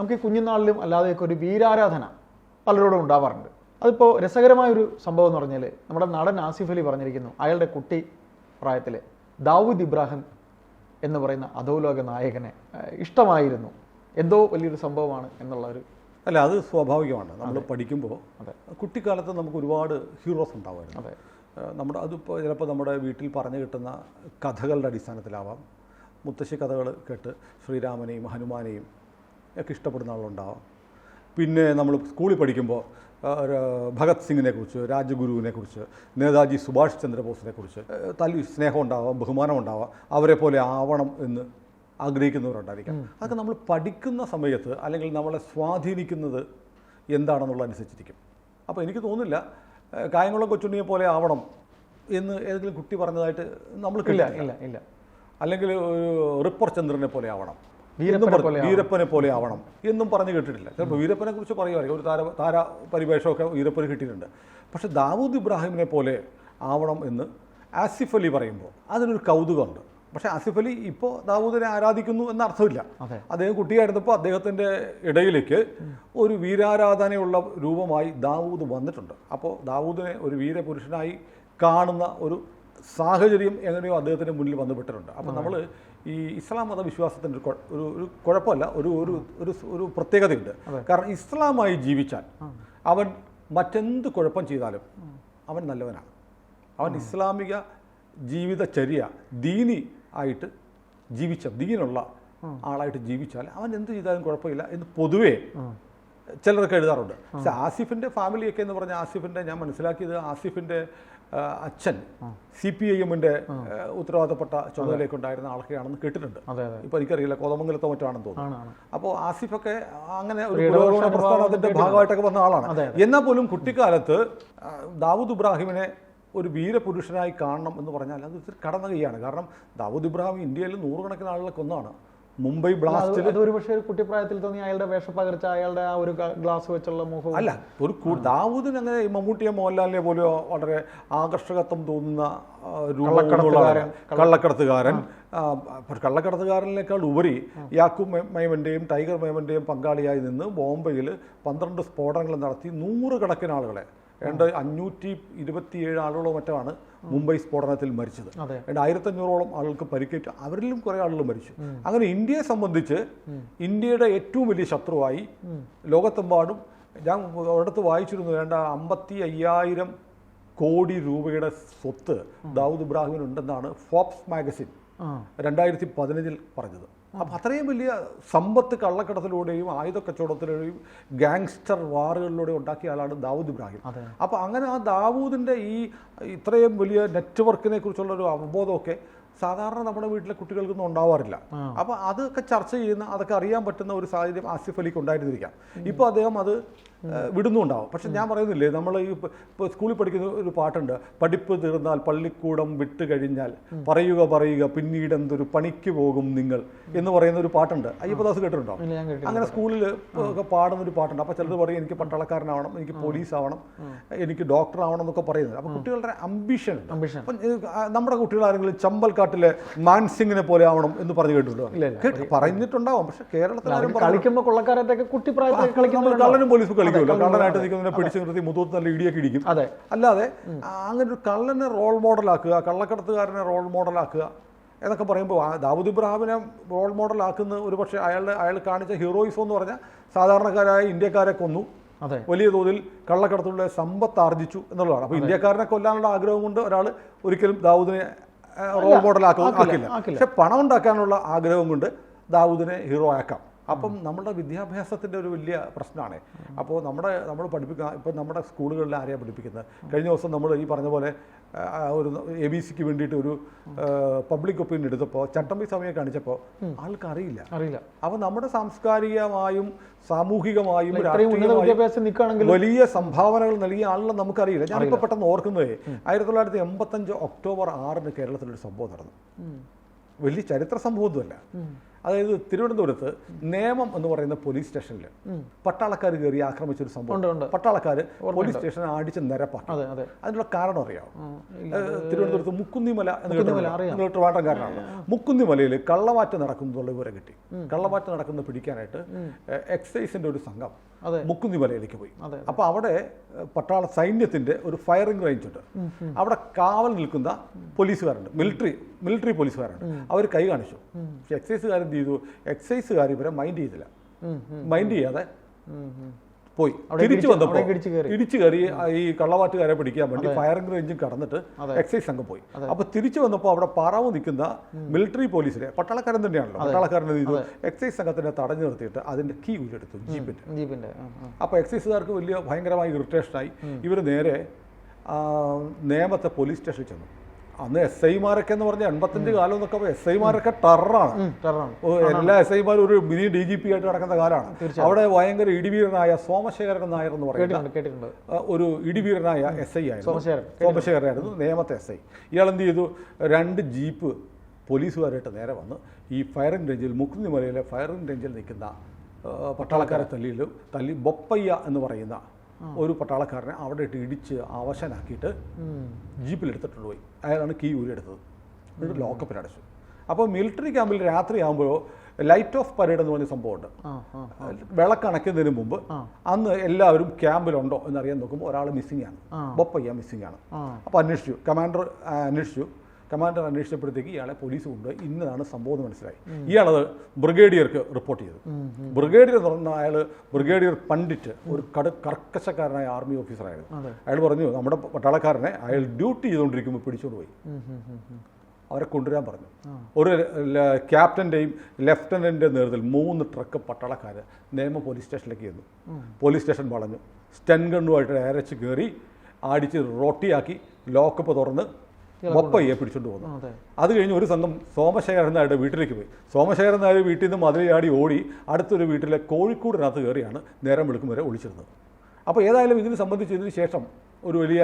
നമുക്ക് ഈ കുഞ്ഞുനാളിലും അല്ലാതെയൊക്കെ ഒരു വീരാരാധന പലരോടും ഉണ്ടാവാറുണ്ട്. അതിപ്പോൾ രസകരമായൊരു സംഭവം എന്ന് പറഞ്ഞാൽ നമ്മുടെ നടൻ ആസിഫ് അലി പറഞ്ഞിരിക്കുന്നു അയാളുടെ കുട്ടി പ്രായത്തിൽ ദാവൂദ് ഇബ്രാഹിം എന്ന് പറയുന്ന അധോലോക നായകനെ ഇഷ്ടമായിരുന്നു. എന്തോ വലിയൊരു സംഭവമാണ് എന്നുള്ള ഒരു അല്ല അത് സ്വാഭാവികമാണ്. നമ്മൾ പഠിക്കുമ്പോൾ അതെ. കുട്ടിക്കാലത്ത് നമുക്ക് ഒരുപാട് ഹീറോസ് ഉണ്ടാവുമായിരുന്നു അതെ. നമ്മുടെ അതിപ്പോൾ ചിലപ്പോൾ നമ്മുടെ വീട്ടിൽ പറഞ്ഞു കിട്ടുന്ന കഥകളുടെ അടിസ്ഥാനത്തിലാവാം. മുത്തശ്ശി കഥകൾ കേട്ട് ശ്രീരാമനെയും ഹനുമാനെയും ഒക്കെ ഇഷ്ടപ്പെടുന്ന ആളുണ്ടാവാം. പിന്നെ നമ്മൾ സ്കൂളിൽ പഠിക്കുമ്പോൾ ഭഗത് സിംഗിനെ കുറിച്ച് രാജഗുരുവിനെ കുറിച്ച് നേതാജി സുഭാഷ് ചന്ദ്രബോസിനെ കുറിച്ച് തല്ലി സ്നേഹം ഉണ്ടാവാം ബഹുമാനം ഉണ്ടാവാം അവരെ പോലെ ആവണം എന്ന് ആഗ്രഹിക്കുന്നവരുണ്ടായിരിക്കാം. അതൊക്കെ നമ്മൾ പഠിക്കുന്ന സമയത്ത് അല്ലെങ്കിൽ നമ്മളെ സ്വാധീനിക്കുന്നത് എന്താണെന്നുള്ള അനുസരിച്ചിരിക്കും അപ്പോൾ എനിക്ക് തോന്നുന്നില്ല കായംകുളം കൊച്ചുണ്ണിയെ പോലെ ആവണം എന്ന് ഏതെങ്കിലും കുട്ടി പറഞ്ഞതായിട്ട് നമ്മൾക്കില്ല ഇല്ല ഇല്ല ഇല്ല. അല്ലെങ്കിൽ ഒരു റിപ്പർ ചന്ദ്രനെ പോലെ ആവണം. വീരപ്പനെ പോലെ ആവണം. എന്നും പറഞ്ഞു കേട്ടിട്ടില്ല. ചിലപ്പോൾ വീരപ്പനെ കുറിച്ച് പറയുമായിരിക്കും. ഒരു താര താര പരിവേഷമൊക്കെ വീരപ്പന് കിട്ടിയിട്ടുണ്ട്. പക്ഷെ ദാവൂദ് ഇബ്രാഹിമിനെ പോലെ ആവണം എന്ന് ആസിഫ് അലി പറയുമ്പോൾ അതിനൊരു കൗതുകമുണ്ട്. പക്ഷേ ആസിഫ് അലി ഇപ്പോൾ ദാവൂദിനെ ആരാധിക്കുന്നു എന്ന അർത്ഥമില്ല. അദ്ദേഹം കുട്ടിയായിരുന്നപ്പോൾ അദ്ദേഹത്തിന്റെ ഇടയിലേക്ക് ഒരു വീരാരാധനയുള്ള രൂപമായി ദാവൂദ് വന്നിട്ടുണ്ട്. അപ്പോൾ ദാവൂദിനെ ഒരു വീരപുരുഷനായി കാണുന്ന ഒരു സാഹചര്യം എങ്ങനെയോ അദ്ദേഹത്തിന്റെ മുന്നിൽ വന്നുപെട്ടിട്ടുണ്ട്. അപ്പോൾ നമ്മൾ ഈ ഇസ്ലാം മത വിശ്വാസത്തിന്റെ ഒരു ഒരു ഒരു കുഴപ്പമല്ല ഒരു ഒരു ഒരു ഒരു പ്രത്യേകതയുണ്ട്. കാരണം ഇസ്ലാമായി ജീവിച്ചാൽ അവൻ മറ്റെന്ത് കുഴപ്പം ചെയ്താലും അവൻ നല്ലവനാണ്. അവൻ ഇസ്ലാമിക ജീവിതചര്യ ദീനി ആയിട്ട് ജീവിച്ച ദീനുള്ള ആളായിട്ട് ജീവിച്ചാൽ അവൻ എന്ത് ചെയ്താലും കുഴപ്പമില്ല എന്ന് പൊതുവേ ചിലരൊക്കെ എഴുതാറുണ്ട്. പക്ഷെ ആസിഫിന്റെ ഫാമിലിയൊക്കെ എന്ന് പറഞ്ഞാൽ ആസിഫിന്റെ ഞാൻ മനസ്സിലാക്കിയത് ആസിഫിന്റെ അച്ഛൻ സി പി ഐ എമ്മിന്റെ ഉത്തരവാദപ്പെട്ട ചുമതലയൊക്കെ ഉണ്ടായിരുന്ന ആളൊക്കെയാണെന്ന് കേട്ടിട്ടുണ്ട്. അതെ എനിക്കറിയില്ല കോതമംഗലത്തോ മറ്റാണെന്ന് തോന്നുന്നു. അപ്പോൾ ആസിഫൊക്കെ അങ്ങനെ ഒരു പുരോഗമന പ്രസ്ഥാനത്തിന്റെ ഭാഗമായിട്ടൊക്കെ വന്ന ആളാണ്. എന്നാൽ പോലും കുട്ടിക്കാലത്ത് ദാവൂദ് ഇബ്രാഹിമിനെ ഒരു വീരപുരുഷനായി കാണണം എന്ന് പറഞ്ഞാൽ അത് കടന്ന കൈയാണ്. കാരണം ദാവൂദ് ഇബ്രാഹിം ഇന്ത്യയിൽ നൂറുകണക്കിന് ആളുകളെ കൊന്നാണ്. മുംബൈ ബ്ലാസ്റ്റിൽ അത് ഒരു പക്ഷേ ഒരു കുട്ടിപ്രായത്തിൽ തോന്നി അയാളുടെ വേഷപ്പകർച്ച അയാളുടെ ആ ഒരു ഗ്ലാസ് വെച്ചുള്ള മുഖം അല്ല ഒരു ദാവൂദിന് അങ്ങനെ ഈ മമ്മൂട്ടിയെ മോഹൻലാലിനെ പോലെയോ വളരെ ആകർഷകത്വം തോന്നുന്ന രൂപക്കടത്തുകാരൻ രൂപം കള്ളക്കടത്തുകാരൻ, കള്ളക്കടത്തുകാരനേക്കാൾ ഉപരി യാക്കൂബ് മെ- മേമന്റെയും ടൈഗർ മേമന്റെയും പങ്കാളിയായി നിന്ന് ബോംബെയിൽ പന്ത്രണ്ട് സ്ഫോടനങ്ങൾ നടത്തി നൂറുകണക്കിന് ആളുകളെ ഏതാണ്ട് അഞ്ഞൂറ്റി ഇരുപത്തിയേഴ് ആളുകളോ മറ്റാണ് മുംബൈ സ്ഫോടനത്തിൽ മരിച്ചത്. ഏതാണ്ട് ആയിരത്തഞ്ഞൂറോളം ആളുകൾക്ക് പരിക്കേറ്റ് അവരിലും കുറേ ആളുകൾ മരിച്ചു. അങ്ങനെ ഇന്ത്യയെ സംബന്ധിച്ച് ഇന്ത്യയുടെ ഏറ്റവും വലിയ ശത്രുവായി ലോകത്തെമ്പാടും ഞാൻ ഒരിടത്ത് വായിച്ചിരുന്നു വേണ്ട അമ്പത്തി അയ്യായിരം കോടി രൂപയുടെ സ്വത്ത് ദാവൂദ് ഇബ്രാഹിമിനുണ്ടെന്നാണ് ഫോപ്സ് മാഗസിൻ രണ്ടായിരത്തി പതിനഞ്ചിൽ പറഞ്ഞത്. അപ്പം അത്രയും വലിയ സമ്പത്ത് കള്ളക്കടത്തിലൂടെയും ആയുധ കച്ചവടത്തിലൂടെയും ഗാങ്സ്റ്റർ വാറുകളിലൂടെ ഉണ്ടാക്കിയ ആളാണ് ദാവൂദ് ഇബ്രാഹിം. അപ്പോൾ അങ്ങനെ ആ ദാവൂദിന്റെ ഈ ഇത്രയും വലിയ നെറ്റ്വർക്കിനെ കുറിച്ചുള്ള ഒരു അവബോധമൊക്കെ സാധാരണ നമ്മുടെ വീട്ടിലെ കുട്ടികൾക്കൊന്നും ഉണ്ടാവാറില്ല. അപ്പോൾ അതൊക്കെ ചർച്ച ചെയ്യുന്ന അതൊക്കെ അറിയാൻ പറ്റുന്ന ഒരു സാഹചര്യം ആസിഫ് അലിക്ക് ഉണ്ടായിരുന്നിരിക്കാം. ഇപ്പോൾ അദ്ദേഹം അത് വിടുന്നുണ്ടാവും. പക്ഷെ ഞാൻ പറയുന്നില്ലേ നമ്മൾ ഈ സ്കൂളിൽ പഠിക്കുന്ന ഒരു പാട്ടുണ്ട്. പഠിപ്പ് തീർന്നാൽ പള്ളിക്കൂടം വിട്ട് കഴിഞ്ഞാൽ പറയുക പറയുക പിന്നീട് എന്തൊരു പണിക്ക് പോകും നിങ്ങൾ എന്ന് പറയുന്ന ഒരു പാട്ടുണ്ട്. അയ്യപ്പദാസ് കേട്ടിട്ടുണ്ടോ? അങ്ങനെ സ്കൂളിൽ ഒക്കെ പാടുന്ന ഒരു പാട്ടുണ്ട്. അപ്പോൾ ചിലത് പറയും എനിക്ക് പട്ടാളക്കാരനാവണം എനിക്ക് പോലീസ് ആവണം എനിക്ക് ഡോക്ടർ ആവണം എന്നൊക്കെ പറയുന്നത്. അപ്പോൾ കുട്ടികളുടെ അംബിഷൻ. അപ്പം നമ്മുടെ കുട്ടികൾ ആരെങ്കിലും ചമ്പൽക്കാട്ടിലെ മാൻസിംഗിനെ പോലെ ആവണം എന്ന് പറഞ്ഞു കേട്ടിട്ടുണ്ടോ. പറഞ്ഞിട്ടുണ്ടാവും പക്ഷെ കേരളത്തിൽ ആരും അവർക്ക് കളിക്കുമ്പോ കൊള്ളക്കാരായിട്ടൊക്കെ കുട്ടിപ്രായത്തിൽ നമ്മൾ കള്ളനും പോലീസും കള്ളനായിട്ട് നിൽക്കുന്നതിനെ പിടിച്ചു നിർത്തി മുതൂത്ത് നല്ല ഇടിയൊക്കെ ഇടിക്കും. അതെ. അല്ലാതെ അങ്ങനെ ഒരു കള്ളനെ റോൾ മോഡലാക്കുക കള്ളക്കടത്തുകാരനെ റോൾ മോഡലാക്കുക എന്നൊക്കെ പറയുമ്പോൾ ദാവൂദ് ഇബ്രാഹിമിനെ റോൾ മോഡലാക്കുന്ന ഒരു പക്ഷേ അയാളുടെ അയാൾ കാണിച്ച ഹീറോയിസം എന്ന് പറഞ്ഞാൽ സാധാരണക്കാരായ ഇന്ത്യക്കാരെ കൊന്നു. അതെ. വലിയ തോതിൽ കള്ളക്കടത്തുള്ള സമ്പത്ത് ആർജിച്ചു എന്നുള്ളതാണ്. അപ്പോൾ ഇന്ത്യക്കാരനെ കൊല്ലാനുള്ള ആഗ്രഹം കൊണ്ട് ഒരാൾ ഒരിക്കലും ദാവൂദിനെ റോൾ മോഡലാക്കുക ആക്കില്ല. പക്ഷെ പണം ഉണ്ടാക്കാനുള്ള ആഗ്രഹം കൊണ്ട് ദാവൂദിനെ ഹീറോ ആക്കാം. അപ്പം നമ്മുടെ വിദ്യാഭ്യാസത്തിന്റെ ഒരു വലിയ പ്രശ്നമാണ്. അപ്പോൾ നമ്മുടെ നമ്മൾ പഠിപ്പിക്കുക ഇപ്പം നമ്മുടെ സ്കൂളുകളിൽ ആരെയാണ് പഠിപ്പിക്കുന്നത്? കഴിഞ്ഞ ദിവസം നമ്മൾ ഈ പറഞ്ഞ പോലെ ഒരു എ ബി സിക്ക് വേണ്ടിയിട്ട് ഒരു പബ്ലിക് ഒപ്പീനിയൻ എടുത്തപ്പോൾ ചട്ടമ്പി സമയം കാണിച്ചപ്പോൾ ആൾക്കറിയില്ല. അറിയില്ല. അപ്പോൾ നമ്മുടെ സാംസ്കാരികമായും സാമൂഹികമായും വലിയ സംഭാവനകൾ നൽകിയ ആളെ നമുക്കറിയില്ല. ഞാനിപ്പോൾ പെട്ടെന്ന് ഓർക്കുന്നത് ആയിരത്തി തൊള്ളായിരത്തി എൺപത്തഞ്ച് ഒക്ടോബർ ആറിന് കേരളത്തിലൊരു സംഭവം നടന്നു. വലിയ ചരിത്ര സംഭവമൊന്നുമല്ല. അതായത് തിരുവനന്തപുരത്ത് നേമം എന്ന് പറയുന്ന പോലീസ് സ്റ്റേഷനിൽ പട്ടാളക്കാർ കയറി ആക്രമിച്ച ഒരു സംഭവം. പട്ടാളക്കാർ പോലീസ് സ്റ്റേഷൻ അടിച്ച് നിരപ്പാണ്. അതെ അതെ. അതിനുള്ള കാരണം അറിയാമോ ഏഹ് തിരുവനന്തപുരത്ത് മുക്കുന്നിമല എന്ന്? അറിയാം. ട്രിവാൻഡ്രംകാരനാണ് മുക്കുന്നിമലയിൽ കള്ളവാറ്റ നടക്കുന്നതുള്ള വിവരം കിട്ടി. കള്ളവാറ്റ നടക്കുന്നത് പിടിക്കാനായിട്ട് എക്സൈസിന്റെ ഒരു സംഘം അതെ. മുക്കുന്നിമലയിലേക്ക് പോയി. അപ്പോൾ അവിടെ പട്ടാള സൈന്യത്തിന്റെ ഒരു ഫയറിംഗ് റേഞ്ച് ഉണ്ട്. അവിടെ കാവൽ നിൽക്കുന്ന പോലീസുകാരുണ്ട്. Military military പോലീസുകാരുണ്ട്. അവർ കൈ കാണിച്ചു. പക്ഷെ എക്സൈസുകാർ എന്ത് ചെയ്തു. എക്സൈസുകാർ ഇവരെ മൈൻഡ് ചെയ്തില്ല. മൈൻഡ് ചെയ്യാതെ. പോയി. തിരിച്ചു വന്നപ്പോൾ ഇടിച്ച് കയറി. ഈ കള്ളവാറ്റുകാരെ പിടിക്കാൻ വേണ്ടി ഫയറിംഗ് റേഞ്ചും കടന്നിട്ട്. എക്സൈസ് സംഘം പോയി. അപ്പൊ തിരിച്ചു വന്നപ്പോൾ അവിടെ പാറാവ് നിൽക്കുന്ന മിലിറ്ററി പോലീസിലെ പട്ടാളക്കാരൻ തന്നെയാണല്ലോ. പട്ടാളക്കാരൻ ചെയ്തു എക്സൈസ് സംഘത്തിനെ തടഞ്ഞു നിർത്തിയിട്ട് അതിന്റെ കീ ഉള്ളെടുത്തു ജീപ്പിന്റെ. ജീപ്പിന്റെ അപ്പൊ എക്സൈസുകാർക്ക് വലിയ ഭയങ്കരമായ ഇറിറ്റേഷനായി ഇവർ നേരെ ആ, നേമത്തെ പോലീസ് സ്റ്റേഷനിൽ ചെന്നു. അന്ന് എസ് ഐമാരൊക്കെ എന്ന് പറഞ്ഞാൽ എൺപത്തഞ്ച് കാലം എന്നൊക്കെ എസ് ഐമാരൊക്കെ ടെററാണ്. എല്ലാ എസ് ഐമാരും ഒരു മിനി ഡി ജി പി ആയിട്ട് നടക്കുന്ന കാലമാണ്. അവിടെ ഭയങ്കര ഇടിവീരനായ സോമശേഖരൻ നായർ എന്ന് പറയുന്നത് ഒരു ഇടിവീരനായ എസ് ഐ ആയിരുന്നു. സോമശേഖരൻ. സോമശേഖരനായിരുന്നു നേമത്തെ എസ് ഐ ഇയാൾ എന്ത് ചെയ്തു? രണ്ട് ജീപ്പ് പോലീസുകാരായിട്ട് നേരെ വന്ന് ഈ ഫയറിംഗ് റേഞ്ചിൽ മുക്കുന്നിമലയിലെ ഫയറിംഗ് റേഞ്ചിൽ നിൽക്കുന്ന പട്ടാളക്കാരെ തല്ലിയിൽ തല്ലി ബൊപ്പയ്യ എന്ന് പറയുന്ന ഒരു പട്ടാളക്കാരനെ അവിടെ ഇട്ട് ഇടിച്ച് അവശനാക്കിയിട്ട് എടുത്തിട്ട് പോയി. അയാളാണ് കീ ഊരിയെടുത്തത് എന്നിട്ട് ലോക്കപ്പിൽ അടച്ചു. അപ്പോൾ മിലിറ്ററി ക്യാമ്പിൽ രാത്രി ആകുമ്പോൾ ലൈറ്റ് ഓഫ് പരേഡ് എന്ന് പറഞ്ഞ സംഭവമുണ്ട്. വിളക്കണയ്ക്കുന്നതിന് മുമ്പ് അന്ന് എല്ലാവരും ക്യാമ്പിലുണ്ടോ എന്നറിയാൻ നോക്കുമ്പോൾ ഒരാൾ മിസ്സിംഗ് ആണ്. ബൊപ്പയ്യ മിസ്സിംഗ് ആണ്. അപ്പോൾ അന്വേഷിച്ചു. കമാൻഡർ അന്വേഷിച്ചു. കമാൻഡർ അന്വേഷിച്ചപ്പോഴത്തേക്ക് ഇയാളെ പോലീസ് കൊണ്ടുപോയി. ഇന്നതാണ് സംഭവം എന്ന് മനസ്സിലായി. ഇയാളത് ബ്രിഗേഡിയർക്ക് റിപ്പോർട്ട് ചെയ്തു. ബ്രിഗേഡിയർ എന്ന് പറഞ്ഞാൽ അയാൾ ബ്രിഗേഡിയർ പണ്ഡിറ്റ് ഒരു കടു കർക്കശക്കാരനായ ആർമി ഓഫീസറായിരുന്നു. അയാൾ പറഞ്ഞു നമ്മുടെ പട്ടാളക്കാരനെ അയാൾ ഡ്യൂട്ടി ചെയ്തുകൊണ്ടിരിക്കുമ്പോൾ പിടിച്ചുകൊണ്ട് പോയി. അവരെ കൊണ്ടുവരാൻ പറഞ്ഞു. ഒരു ക്യാപ്റ്റന്റെയും ലെഫ്റ്റനന്റെ നേതൃത്വത്തിൽ മൂന്ന് ട്രക്ക് പട്ടാളക്കാർ നേമ പോലീസ് സ്റ്റേഷനിലേക്ക് ചെന്നു. പോലീസ് സ്റ്റേഷൻ വളഞ്ഞു. സ്റ്റൻ ഗണ്ണുമായിട്ട് അരച്ച് കയറി അടിച്ച് റൊട്ടിയാക്കി ലോക്കപ്പ് തുറന്ന് ബൊപ്പയ്യെ പിടിച്ചുകൊണ്ട് പോകുന്നു. അതെ. കഴിഞ്ഞ് ഒരു സംഘം സോമശേഖരൻ നായരുടെ വീട്ടിലേക്ക് പോയി. സോമശേഖരൻ നായർ വീട്ടിൽ നിന്ന് മതിൽ ഓടി അടുത്തൊരു വീട്ടിലെ കോഴിക്കോടിനകത്ത് കയറിയാണ് നേരം വെളുക്കും വരെ ഒളിച്ചിരുന്നത്. അപ്പോൾ ഏതായാലും ഇതിനെ സംബന്ധിച്ച് ഇതിന് ശേഷം ഒരു വലിയ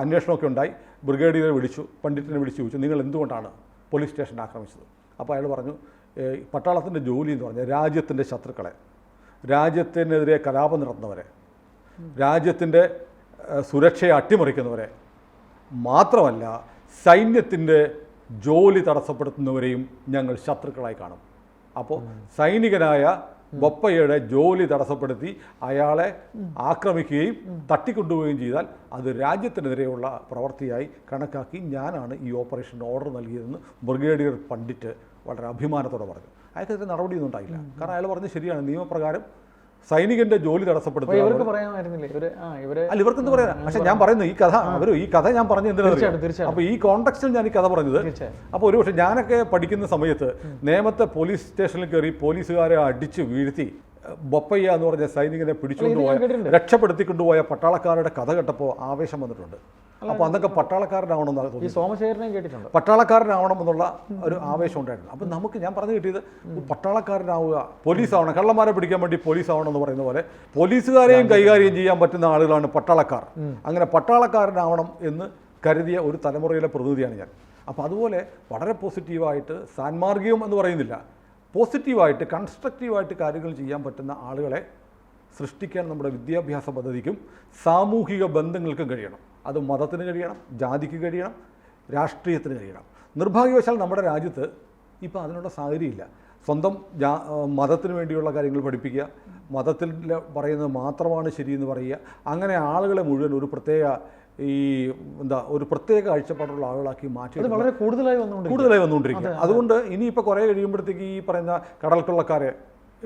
അന്വേഷണമൊക്കെ ഉണ്ടായി. ബ്രിഗേഡിയറെ വിളിച്ചു പണ്ഡിറ്റിനെ വിളിച്ചു ചോദിച്ചു നിങ്ങൾ എന്തുകൊണ്ടാണ് പോലീസ് സ്റ്റേഷൻ ആക്രമിച്ചത്? അപ്പോൾ അയാൾ പറഞ്ഞു "ഏ, പട്ടാളത്തിന്റെ ജോലി എന്ന് പറഞ്ഞാൽ രാജ്യത്തിന്റെ ശത്രുക്കളെ രാജ്യത്തിനെതിരെ കലാപം നടത്തുന്നവരെ രാജ്യത്തിന്റെ സുരക്ഷയെ അട്ടിമറിക്കുന്നവരെ മാത്രമല്ല സൈന്യത്തിന്റെ ജോലി തടസ്സപ്പെടുത്തുന്നവരെയും ഞങ്ങൾ ശത്രുക്കളായി കാണും. അപ്പോൾ സൈനികനായ ബൊപ്പയുടെ ജോലി തടസ്സപ്പെടുത്തി അയാളെ ആക്രമിക്കുകയും തട്ടിക്കൊണ്ടുപോവുകയും ചെയ്താൽ അത് രാജ്യത്തിനെതിരെയുള്ള പ്രവൃത്തിയായി കണക്കാക്കി ഞാനാണ് ഈ ഓപ്പറേഷൻ ഓർഡർ നൽകിയതെന്ന് ബ്രിഗേഡിയർ പണ്ഡിറ്റ് വളരെ അഭിമാനത്തോടെ പറഞ്ഞു. അയാൾക്കെതിരെ നടപടിയൊന്നും ഉണ്ടായില്ല. കാരണം അയാൾ പറഞ്ഞത് ശരിയാണ്. നിയമപ്രകാരം സൈനികന്റെ ജോലി തടസ്സപ്പെടുത്തുക ഇവർക്ക് പറയാമായിരുന്നില്ലേ ഇവർ ആ ഇവർ അല്ല ഇവർക്ക് എന്ത് പറയാനാ? പക്ഷെ ഞാൻ പറയുന്നത് ഈ കഥ അവർ ഈ കഥ ഞാൻ പറഞ്ഞു എന്തിനാണ്. അപ്പൊ ഈ കോണ്ടക്സ്റ്റിൽ ഞാൻ ഈ കഥ പറഞ്ഞത് അപ്പൊ ഒരു പക്ഷെ ഞാനൊക്കെ പഠിക്കുന്ന സമയത്ത് നേമത്തെ പോലീസ് സ്റ്റേഷനിൽ കയറി പോലീസുകാരെ അടിച്ച് വീഴ്ത്തി ബൊപ്പയ്യ എന്ന് പറഞ്ഞ സൈനികനെ പിടിച്ചുകൊണ്ടുപോയ. രക്ഷപ്പെടുത്തിക്കൊണ്ടുപോയ പട്ടാളക്കാരുടെ കഥ കേട്ടപ്പോൾ ആവേശം വന്നിട്ടുണ്ട്. അപ്പോൾ അന്നൊക്കെ പട്ടാളക്കാരനാവണം ഈ സോമശേഖരനെയും കേട്ടിട്ടുണ്ട്. പട്ടാളക്കാരനാവണം എന്നുള്ള ഒരു ആവേശം ഉണ്ടായിരുന്നു അപ്പം നമുക്ക് ഞാൻ പറഞ്ഞു കിട്ടിയത് പട്ടാളക്കാരനാവുക പോലീസ് ആവണം കള്ളന്മാരെ പിടിക്കാൻ വേണ്ടി പോലീസ് ആവണം എന്ന് പറയുന്ന പോലെ പോലീസുകാരെയും കൈകാര്യം ചെയ്യാൻ പറ്റുന്ന ആളുകളാണ് പട്ടാളക്കാർ. അങ്ങനെ പട്ടാളക്കാരനാവണം എന്ന് കരുതിയ ഒരു തലമുറയിലെ പ്രതിനിധിയാണ് ഞാൻ. അപ്പോൾ അതുപോലെ വളരെ പോസിറ്റീവായിട്ട് സാൻമാർഗികം എന്ന് പറയുന്നില്ല പോസിറ്റീവായിട്ട് കൺസ്ട്രക്റ്റീവായിട്ട് കാര്യങ്ങൾ ചെയ്യാൻ പറ്റുന്ന ആളുകളെ സൃഷ്ടിക്കാൻ നമ്മുടെ വിദ്യാഭ്യാസ പദ്ധതിക്കും സാമൂഹിക ബന്ധങ്ങൾക്കും കഴിയണം. അത് മതത്തിന് കഴിയണം ജാതിക്ക് കഴിയണം രാഷ്ട്രീയത്തിന് കഴിയണം. നിർഭാഗ്യവശാൽ നമ്മുടെ രാജ്യത്ത് ഇപ്പോൾ അതിനുള്ള സാഹചര്യമില്ല. സ്വന്തം ജാ മതത്തിന് വേണ്ടിയുള്ള കാര്യങ്ങൾ പഠിപ്പിക്കുക മതത്തിൽ പറയുന്നത് മാത്രമാണ് ശരിയെന്ന് പറയുക. അങ്ങനെ ആളുകളെ മുഴുവൻ ഒരു പ്രത്യേക ഈ എന്താ ഒരു പ്രത്യേക കാഴ്ചപ്പാടുള്ള ആളുകളാക്കി മാറ്റി വളരെ കൂടുതലായി വന്നുകൊണ്ടിരിക്കും കൂടുതലായി വന്നുകൊണ്ടിരിക്കുക. അതുകൊണ്ട് ഇനിയിപ്പോൾ കുറേ കഴിയുമ്പോഴത്തേക്ക് ഈ പറയുന്ന കടൽക്കൊള്ളക്കാരെ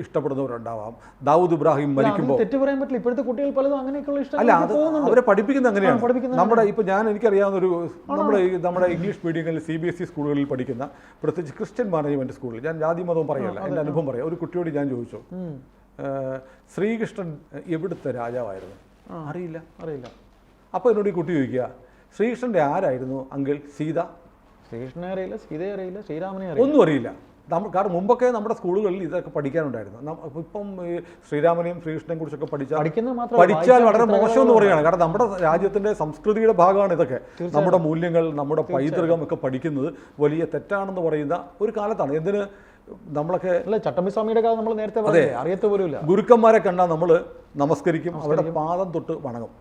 ഇഷ്ടപ്പെടുന്നവരുണ്ടാവാം. ദാവൂദ് ഇബ്രാഹിം മരിക്കുമ്പോൾ തെറ്റ് പറയാൻ പറ്റില്ല. ഇപ്പോഴത്തെ കുട്ടികൾ പലതും അങ്ങനെയൊക്കെയുള്ള അല്ല ഇഷ്ടം അത് പോകുന്നുണ്ട്. അവരെ പഠിപ്പിക്കുന്നത് അങ്ങനെയാണ്. നമ്മുടെ ഇപ്പൊ ഞാൻ എനിക്കറിയാവുന്ന ഒരു നമ്മുടെ നമ്മുടെ ഇംഗ്ലീഷ് മീഡിയങ്ങളിൽ സി ബി എസ് ഇ സ്കൂളുകളിൽ പഠിക്കുന്ന പ്രത്യേകിച്ച് ക്രിസ്ത്യൻ മാനേജ്മെന്റ് സ്കൂളിൽ. ഞാൻ ജാതി മതവും പറയല്ല എന്റെ അനുഭവം പറയാം. ഒരു കുട്ടിയോട് ഞാൻ ചോദിച്ചു. ശ്രീകൃഷ്ണൻ എവിടുത്തെ രാജാവായിരുന്നു? അറിയില്ല. അറിയില്ല. അപ്പോൾ എന്നോട് ഈ കുട്ടി ചോദിക്കുക ശ്രീകൃഷ്ണന്റെ ആരായിരുന്നു അങ്കിൾ? സീത? ശ്രീകൃഷ്ണനെ അറിയില്ല സീതയെ അറിയില്ല ശ്രീരാമനെ അറിയില്ല. ഒന്നും അറിയില്ല. നമ്മ കാരണം മുമ്പൊക്കെ നമ്മുടെ സ്കൂളുകളിൽ ഇതൊക്കെ പഠിക്കാനുണ്ടായിരുന്നു. ഇപ്പം ശ്രീരാമനെയും ശ്രീകൃഷ്ണനെയും കുറിച്ചൊക്കെ പഠിച്ചാൽ പഠിച്ചാൽ വളരെ മോശം എന്ന് പറയുകയാണ്. കാരണം നമ്മുടെ രാജ്യത്തിന്റെ സംസ്കൃതിയുടെ ഭാഗമാണ് ഇതൊക്കെ. നമ്മുടെ മൂല്യങ്ങൾ നമ്മുടെ പൈതൃകം ഒക്കെ പഠിക്കുന്നത് വലിയ തെറ്റാണെന്ന് പറയുന്ന ഒരു കാലത്താണ്. എന്തിന് നമ്മളൊക്കെ അല്ല ചട്ടമ്പിസ്വാമിയുടെ കാലം നമ്മൾ നേരത്തെ അതെ. അറിയത്തെ പോലുമില്ല. ഗുരുക്കന്മാരെ കണ്ടാൽ നമ്മൾ നമസ്കരിക്കും. അവരുടെ പാദം തൊട്ട് വണങ്ങും.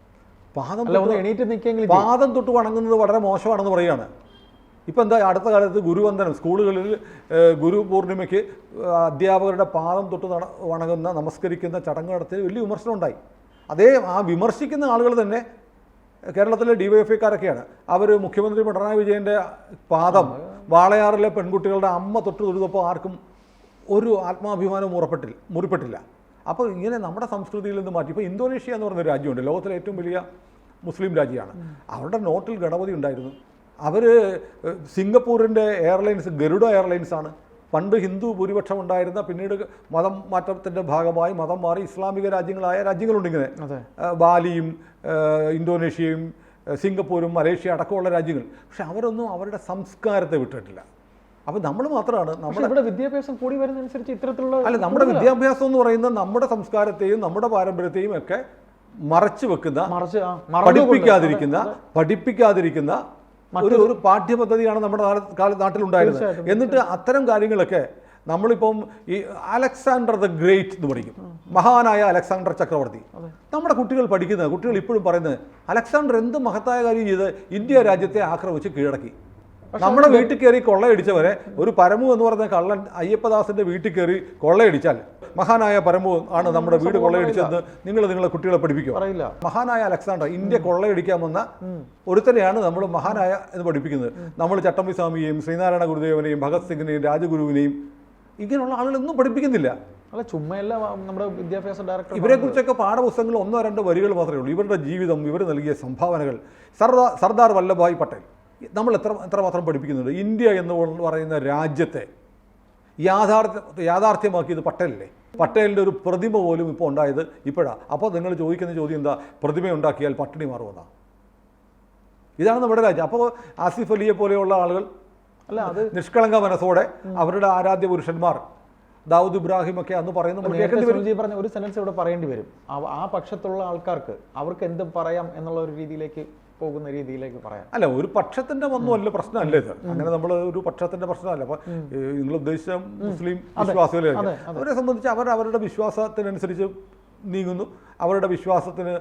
പാദം എണീറ്റ് പാദം തൊട്ട് വണങ്ങുന്നത് വളരെ മോശമാണെന്ന് പറയുകയാണ്. ഇപ്പം എന്താ അടുത്ത കാലത്ത് ഗുരുവന്ദനം സ്കൂളുകളിൽ ഗുരു പൂർണിമയ്ക്ക് അധ്യാപകരുടെ പാദം തൊട്ട് വണങ്ങുന്ന നമസ്കരിക്കുന്ന ചടങ്ങ് നടത്തി വലിയ വിമർശനം ഉണ്ടായി. അതേ ആ വിമർശിക്കുന്ന ആളുകൾ തന്നെ കേരളത്തിലെ ഡിവൈഎഫ്ഐക്കാരൊക്കെയാണ്. അവർ മുഖ്യമന്ത്രി പിണറായി വിജയന്റെ പാദം വാളയാറിലെ പെൺകുട്ടികളുടെ അമ്മ തൊട്ട് തൊഴുതപ്പോൾ ആർക്കും ഒരു ആത്മാഭിമാനം ഉറപ്പെട്ടില്ല മുറിപ്പെട്ടില്ല. അപ്പോൾ ഇങ്ങനെ നമ്മുടെ സംസ്കൃതിയിൽ നിന്ന് മാറ്റി ഇപ്പോൾ ഇന്തോനേഷ്യ എന്ന് പറയുന്ന രാജ്യമുണ്ട് ലോകത്തിലെ ഏറ്റവും വലിയ മുസ്ലിം രാജ്യമാണ്. അവരുടെ നോട്ടിൽ ഗണപതി ഉണ്ടായിരുന്നു. അവർ സിംഗപ്പൂരിന്റെ എയർലൈൻസ് ഗരുഡ എയർലൈൻസ് ആണ് പണ്ട് ഹിന്ദു ഭൂരിപക്ഷം ഉണ്ടായിരുന്ന പിന്നീട് മതം മാറ്റത്തിന്റെ ഭാഗമായി മതം മാറി ഇസ്ലാമിക രാജ്യങ്ങളായ രാജ്യങ്ങളുണ്ടിങ്ങനെ ബാലിയും ഇന്തോനേഷ്യയും സിംഗപ്പൂരും മലേഷ്യ അടക്കമുള്ള രാജ്യങ്ങൾ. പക്ഷെ അവരൊന്നും അവരുടെ സംസ്കാരത്തെ വിട്ടിട്ടില്ല. അപ്പോൾ നമ്മൾ മാത്രമാണ് നമ്മുടെ ഇവിടെ വിദ്യാഭ്യാസം കൂടി വരുന്നതനുസരിച്ച് ഇത്തരത്തിലുള്ള അല്ല നമ്മുടെ വിദ്യാഭ്യാസം എന്ന് പറയുന്നത് നമ്മുടെ സംസ്കാരത്തെയും നമ്മുടെ പാരമ്പര്യത്തെയും ഒക്കെ മറച്ചു വെക്കുന്ന പഠിപ്പിക്കാതിരിക്കുന്ന പഠിപ്പിക്കാതിരിക്കുന്ന ഒരു ഒരു പാഠ്യപദ്ധതിയാണ് നമ്മുടെ നാട്ടിലുണ്ടായിരുന്നത്. എന്നിട്ട് അത്തരം കാര്യങ്ങളൊക്കെ നമ്മളിപ്പം ഈ അലക്സാണ്ടർ ദ ഗ്രേറ്റ് എന്ന് പഠിക്കും. മഹാനായ അലക്സാണ്ടർ ചക്രവർത്തി. നമ്മുടെ കുട്ടികൾ പഠിക്കുന്നത് കുട്ടികൾ ഇപ്പോഴും പറയുന്നത് അലക്സാണ്ടർ എന്ത് മഹത്തായ കാര്യം ചെയ്ത് ഇന്ത്യ രാജ്യത്തെ ആക്രമിച്ച് കീഴടക്കി. നമ്മുടെ വീട്ടിൽ കയറി കൊള്ളയടിച്ചവരെ ഒരു പരമു എന്ന് പറയുന്ന കള്ളൻ അയ്യപ്പദാസിന്റെ വീട്ടിൽ കയറി കൊള്ളയടിച്ചാൽ മഹാനായ പരമു ആണ് നമ്മുടെ വീട് കൊള്ളയടിച്ചതെന്ന് നിങ്ങൾ നിങ്ങളെ കുട്ടികളെ പഠിപ്പിക്കും മഹാനായ അലക്സാണ്ടർ ഇന്ത്യ കൊള്ളയടിക്കാൻ വന്ന ഒരുത്തനെയാണ് നമ്മൾ മഹാനായ എന്ന് പഠിപ്പിക്കുന്നത്. നമ്മൾ ചട്ടമ്പി സ്വാമിയെയും ശ്രീനാരായണ ഗുരുദേവനെയും ഭഗത് സിംഗിനെയും രാജഗുരുവിനെയും ഇങ്ങനെയുള്ള ആളുകളൊന്നും പഠിപ്പിക്കുന്നില്ല. അല്ല ചുമ്മയല്ല നമ്മുടെ വിദ്യാഭ്യാസ ഡയറക്ടർ ഇവരെ കുറിച്ചൊക്കെ പാഠപുസ്തകങ്ങൾ ഒന്നോ രണ്ടോ വരികൾ മാത്രമേ ഉള്ളൂ. ഇവരുടെ ജീവിതം ഇവർ നൽകിയ സംഭാവനകൾ. സർദാർ സർദാർ വല്ലഭായ് പട്ടേൽ. നമ്മൾ എത്ര എത്രമാത്രം പഠിപ്പിക്കുന്നുണ്ട്? ഇന്ത്യ എന്ന് പറയുന്ന രാജ്യത്തെ യാഥാർത്ഥ്യ യാഥാർത്ഥ്യമാക്കിയത് പട്ടേലല്ലേ? പട്ടേലിന്റെ ഒരു പ്രതിമ പോലും ഇപ്പോൾ ഉണ്ടായത് ഇപ്പോഴാണ് അപ്പോൾ നിങ്ങൾ ചോദിക്കുന്ന ചോദ്യം എന്താ? പ്രതിമ ഉണ്ടാക്കിയാൽ പട്ടിണി മാറുമെന്നാ. ഇതാണ് നമ്മുടെ രാജ്യം. അപ്പോൾ ആസിഫ് അലിയെ പോലെയുള്ള ആളുകൾ അല്ല അത് നിഷ്കളങ്ക മനസ്സോടെ അവരുടെ ആരാധ്യ പുരുഷന്മാർ ദാവൂദ് ഇബ്രാഹിം ഒക്കെ അന്ന് പറയുന്നത് പറഞ്ഞ ഒരു സെന്റൻസ് ഇവിടെ പറയേണ്ടി വരും. ആ പക്ഷത്തുള്ള ആൾക്കാർക്ക് അവർക്ക് എന്തും പറയാം എന്നുള്ള ഒരു രീതിയിലേക്ക് പോകുന്ന രീതിയിലേക്ക് പറയാം. അല്ല ഒരു പക്ഷത്തിന്റെ ഒന്നുമല്ല പ്രശ്നമല്ല ഇത്. അങ്ങനെ നമ്മൾ ഒരു പക്ഷത്തിന്റെ പ്രശ്നമല്ല. അപ്പൊ നിങ്ങൾ ഉദ്ദേശിച്ച മുസ്ലിം വിശ്വാസികളെ അവരെ സംബന്ധിച്ച് അവർ അവരുടെ വിശ്വാസത്തിനനുസരിച്ച് നീങ്ങുന്നു. അവരുടെ വിശ്വാസത്തിന്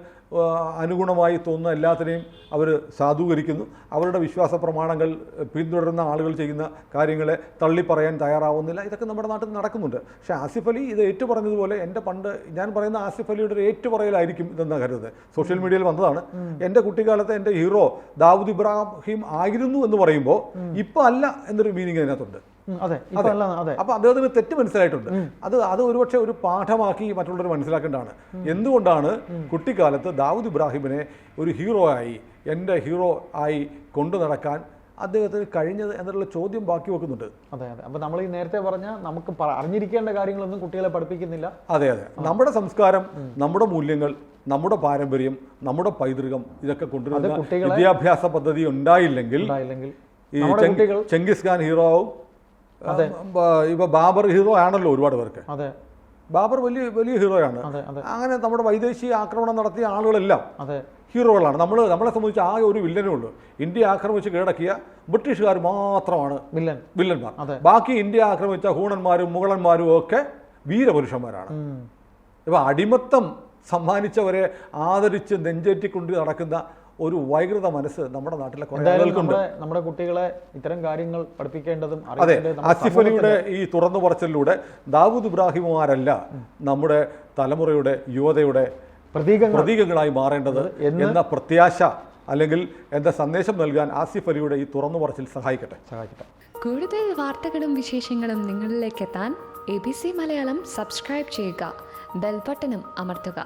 അനുഗുണമായി തോന്നുന്ന എല്ലാത്തിനെയും അവർ സാധൂകരിക്കുന്നു. അവരുടെ വിശ്വാസ പ്രമാണങ്ങൾ പിന്തുടരുന്ന ആളുകൾ ചെയ്യുന്ന കാര്യങ്ങളെ തള്ളി പറയാൻ തയ്യാറാവുന്നില്ല. ഇതൊക്കെ നമ്മുടെ നാട്ടിൽ നടക്കുന്നുണ്ട്. പക്ഷേ ആസിഫ് അലി ഇത് ഏറ്റു പറഞ്ഞതുപോലെ എന്റെ പണ്ട് ഞാൻ പറയുന്ന ആസിഫ് അലിയുടെ ഒരു ഏറ്റുപറയലായിരിക്കും ഇതെന്ന് കരുതുന്നത്. സോഷ്യൽ മീഡിയയിൽ വന്നതാണ്. എന്റെ കുട്ടിക്കാലത്ത് എന്റെ ഹീറോ ദാവൂദ് ഇബ്രാഹിം ആയിരുന്നു എന്ന് പറയുമ്പോൾ ഇപ്പം അല്ല എന്നൊരു മീനിങ് അതിനകത്തുണ്ട് അതെ. അപ്പൊ അദ്ദേഹത്തിന് തെറ്റ് മനസ്സിലായിട്ടുണ്ട്. അത് അത് ഒരുപക്ഷെ ഒരു പാഠമാക്കി മറ്റുള്ളവർ മനസ്സിലാക്കേണ്ടതാണ്. എന്തുകൊണ്ടാണ് കുട്ടിക്കാലത്ത് ദാവൂദ് ഇബ്രാഹിമിനെ ഒരു ഹീറോ ആയി എന്റെ ഹീറോ ആയി കൊണ്ടു നടക്കാൻ അദ്ദേഹത്തിന് കഴിഞ്ഞത് എന്നുള്ള ചോദ്യം ബാക്കി വെക്കുന്നുണ്ട്. അതെ അതെ. അപ്പൊ നമ്മൾ ഈ നേരത്തെ പറഞ്ഞ നമുക്ക് അറിഞ്ഞിരിക്കേണ്ട കാര്യങ്ങളൊന്നും കുട്ടികളെ പഠിപ്പിക്കുന്നില്ല. അതെ അതെ. നമ്മുടെ സംസ്കാരം നമ്മുടെ മൂല്യങ്ങൾ നമ്മുടെ പാരമ്പര്യം നമ്മുടെ പൈതൃകം ഇതൊക്കെ കൊണ്ടുവരുന്ന വിദ്യാഭ്യാസ പദ്ധതി ഉണ്ടായില്ലെങ്കിൽ ഈ ചെങ്കിസ് ഖാൻ ഹീറോ ആവും. ഇപ്പൊ ബാബർ ഹീറോ ആണല്ലോ ഒരുപാട് പേർക്ക്. അതെ. ബാബർ വലിയ വലിയ ഹീറോയാണ് അങ്ങനെ നമ്മുടെ വൈദേശിക ആക്രമണം നടത്തിയ ആളുകളെല്ലാം അതെ. ഹീറോകളാണ്. നമ്മൾ നമ്മളെ സംബന്ധിച്ച് ആകെ ഒരു വില്ലനേ ഉള്ളൂ. ഇന്ത്യ ആക്രമിച്ച് കീഴടക്കിയ ബ്രിട്ടീഷുകാർ മാത്രമാണ് വില്ലൻ വില്ലന്മാർ അതെ. ബാക്കി ഇന്ത്യ ആക്രമിച്ച ഹൂണന്മാരും മുഗളന്മാരും ഒക്കെ വീരപുരുഷന്മാരാണ്. ഇപ്പൊ അടിമത്തം സമ്മാനിച്ചവരെ ആദരിച്ച് നെഞ്ചേറ്റിക്കൊണ്ട് നടക്കുന്ന ഒരു വൈകൃത മനസ്സ് നമ്മുടെ നാട്ടിലെ കുറേ എന്തായാലും നമ്മുടെ കുട്ടികളെ ഇത്തരം കാര്യങ്ങൾ പഠിപ്പിക്കേണ്ടതും അതെ അസിഫ് ആസിഫ് അലിയുടെ ഈ തുറന്നു പറച്ചിലൂടെ ദാവൂദ് ഇബ്രാഹിമുമാരല്ല നമ്മുടെ തലമുറയുടെ യുവതയുടെ പ്രതീകങ്ങൾ. പ്രതീകങ്ങളായി മാറേണ്ടത് എന്ന പ്രത്യാശ അല്ലെങ്കിൽ എന്ന സന്ദേശം നൽകാൻ ആസിഫ് അലിയുടെ ഈ തുറന്നു പറച്ചിൽ സഹായിക്കട്ടെ. സഹായിക്കട്ടെ. കൂടുതൽ വാർത്തകളും വിശേഷങ്ങളും നിങ്ങളിലേക്ക് എത്താൻ A B C Malayalam subscribe ചെയ്യുക. ബെൽബട്ടനും അമർത്തുക.